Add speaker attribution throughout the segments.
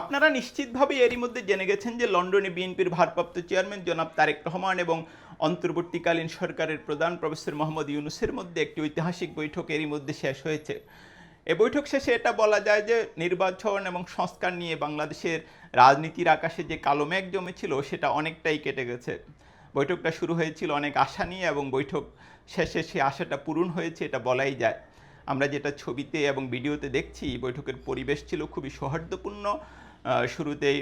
Speaker 1: আপনারা নিশ্চিতভাবে এরই মধ্যে জেনে গেছেন যে লন্ডনে বিএনপির ভারপ্রাপ্ত চেয়ারম্যান জনাব তারেক রহমান এবং অন্তর্বর্তীকালীন সরকারের প্রধান প্রফেসর মোহাম্মদ ইউনুসের মধ্যে একটি ঐতিহাসিক বৈঠক এরই মধ্যে শেষ হয়েছে এ বৈঠক শেষে এটা বলা যায় যে নির্বাচন এবং সংস্কার নিয়ে বাংলাদেশের রাজনীতির আকাশে যে কালো মেঘ জমেছিল সেটা অনেকটাই কেটে গেছে বৈঠকটা শুরু হয়েছিল অনেক আশা নিয়ে এবং বৈঠক শেষে সে আশাটা পূরণ হয়েছে এটা বলাই যায় আমরা যেটা ছবিতে এবং ভিডিওতে দেখছি বৈঠকের পরিবেশ ছিল খুবই সৌহার্দ্যপূর্ণ শুরুতেই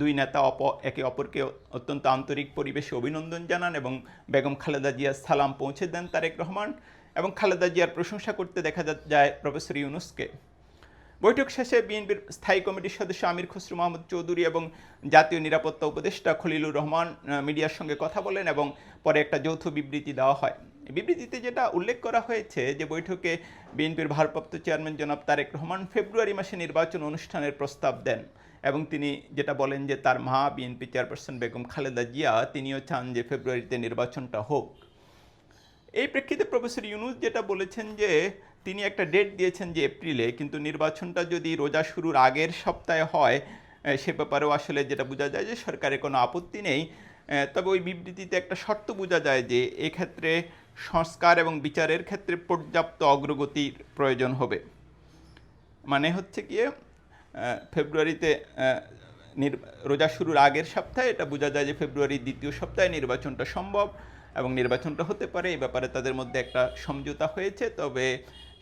Speaker 1: দুই নেতা অপ একে অপরকে অত্যন্ত আন্তরিক পরিবেশে অভিনন্দন জানান এবং বেগম খালেদা জিয়ার সালাম পৌঁছে দেন তারেক রহমান এবং খালেদা জিয়ার প্রশংসা করতে দেখা যায় প্রফেসর ইউনুসকে বৈঠক শেষে বিএনপির স্থায়ী কমিটির সদস্য আমির খসরু মাহমুদ চৌধুরী এবং জাতীয় নিরাপত্তা উপদেষ্টা খলিলুর রহমান মিডিয়ার সঙ্গে কথা বলেন এবং পরে একটা যৌথ বিবৃতি দেওয়া হয় বিবৃতিতে যেটা উল্লেখ করা হয়েছে যে বৈঠকে বিএনপির ভারপ্রাপ্ত চেয়ারম্যান জনাব তারেক রহমান ফেব্রুয়ারি মাসে নির্বাচন অনুষ্ঠানের প্রস্তাব দেন এবং তিনি যেটা বলেন যে তার মা বিএনপি চেয়ারপারসন বেগম খালেদা জিয়া তিনিও চান যে ফেব্রুয়ারিতে নির্বাচনটা হোক এই প্রেক্ষিতে প্রফেসর ইউনুস যেটা বলেছেন যে তিনি একটা ডেট দিয়েছেন যে এপ্রিলে কিন্তু নির্বাচনটা যদি রোজা শুরুর আগের সপ্তাহে হয় সে ব্যাপারেও আসলে যেটা বোঝা যায় যে সরকারের কোনো আপত্তি নেই তবে ওই বিবৃতিতে একটা শর্ত বোঝা যায় যে এক্ষেত্রে সংস্কার এবং বিচারের ক্ষেত্রে পর্যাপ্ত অগ্রগতির প্রয়োজন হবে মানে হচ্ছে গিয়ে ফেব্রুয়ারিতে রোজা শুরুর আগের সপ্তাহে এটা বোঝা যায় যে ফেব্রুয়ারির দ্বিতীয় সপ্তাহে নির্বাচনটা সম্ভব এবং নির্বাচনটা হতে পারে এই ব্যাপারে তাদের মধ্যে একটা সমঝোতা হয়েছে তবে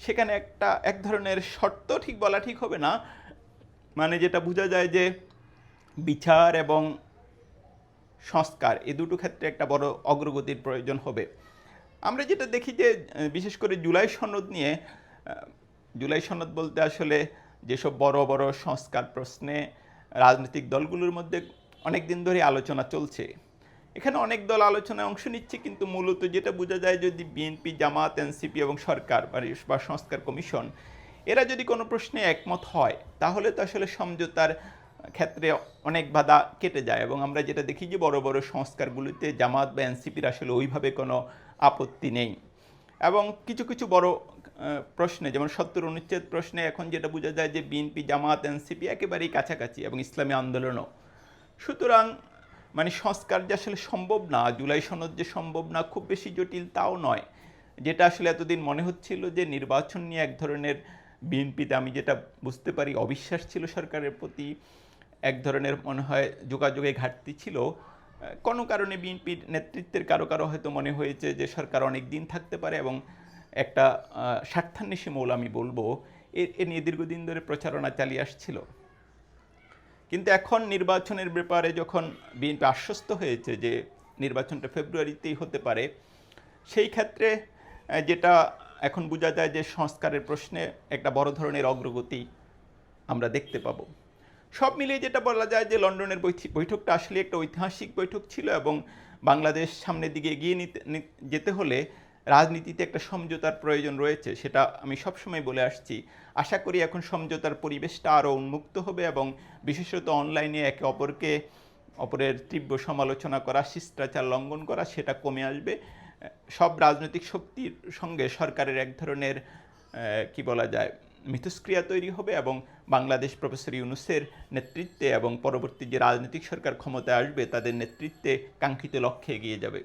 Speaker 1: সেখানে একটা এক ধরনের শর্ত ঠিক বলা ঠিক হবে না মানে যেটা বোঝা যায় যে বিচার এবং সংস্কার এ দুটো ক্ষেত্রে একটা বড় অগ্রগতির প্রয়োজন হবে আমরা যেটা দেখি যে বিশেষ করে জুলাই সনদ নিয়ে জুলাই সনদ বলতে আসলে যেসব বড় বড় সংস্কার প্রশ্নে রাজনৈতিক দলগুলোর মধ্যে অনেক দিন ধরে আলোচনা চলছে এখানে অনেক দল আলোচনায় অংশ নিচ্ছে কিন্তু মূলত যেটা বোঝা যায় যদি বিএনপি জামাত এনসিপি এবং সরকার বা সংস্কার কমিশন এরা যদি কোনো প্রশ্নে একমত হয় তাহলে তো আসলে সমঝোতার ক্ষেত্রে অনেক বাধা কেটে যায় এবং আমরা যেটা দেখি যে বড় বড় সংস্কারগুলিতে জামাত বা এনসিপির আসলে ওইভাবে কোনো আপত্তি নেই এবং কিছু কিছু বড় প্রশ্নে যেমন সত্তর অনুচ্ছেদ প্রশ্নে এখন যেটা বোঝা যায় যে বিএনপি জামাত এনসিপি একেবারেই কাছাকাছি এবং ইসলামী আন্দোলনও সুতরাং মানে সংস্কার যে আসলে সম্ভব না জুলাই সনদ যে সম্ভব না খুব বেশি জটিল তাও নয় যেটা আসলে এতদিন মনে হচ্ছিল যে নির্বাচন নিয়ে এক ধরনের বিএনপিতে আমি যেটা বুঝতে পারি অবিশ্বাস ছিল সরকারের প্রতি এক ধরনের মনে হয় যোগাযোগে ঘাটতি ছিল কোনো কারণে বিএনপির নেতৃত্বের কারো কারো হয়তো মনে হয়েছে যে সরকার অনেক দিন থাকতে পারে এবং একটা স্বার্থান্বেষী মৌল আমি বলবো এ নিয়ে দীর্ঘদিন ধরে প্রচারণা চালিয়ে আসছিল কিন্তু এখন নির্বাচনের ব্যাপারে যখন বিএনপি আশ্বস্ত হয়েছে যে নির্বাচনটা ফেব্রুয়ারিতেই হতে পারে সেই ক্ষেত্রে যেটা এখন বোঝা যায় যে সংস্কারের প্রশ্নে একটা বড় ধরনের অগ্রগতি আমরা দেখতে পাবো সব মিলিয়ে যেটা বলা যায় যে লন্ডনের বৈঠকটা আসলে একটা ঐতিহাসিক বৈঠক ছিল এবং বাংলাদেশ সামনের দিকে এগিয়ে নিতে যেতে হলে রাজনীতিতে একটা সমঝোতার প্রয়োজন রয়েছে সেটা আমি সবসময় বলে আসছি আশা করি এখন সমঝোতার পরিবেশটা আরও উন্মুক্ত হবে এবং বিশেষত অনলাইনে একে অপরকে অপরের তীব্র সমালোচনা করা শিষ্টাচার লঙ্ঘন করা সেটা কমে আসবে সব রাজনৈতিক শক্তির সঙ্গে সরকারের এক ধরনের কি বলা যায় মিথস্ক্রিয়া তৈরি হবে এবং বাংলাদেশ প্রফেসর ইউনুসের নেতৃত্বে এবং পরবর্তী যে রাজনৈতিক সরকার ক্ষমতায় আসবে তাদের নেতৃত্বে কাঙ্ক্ষিত লক্ষ্যে এগিয়ে যাবে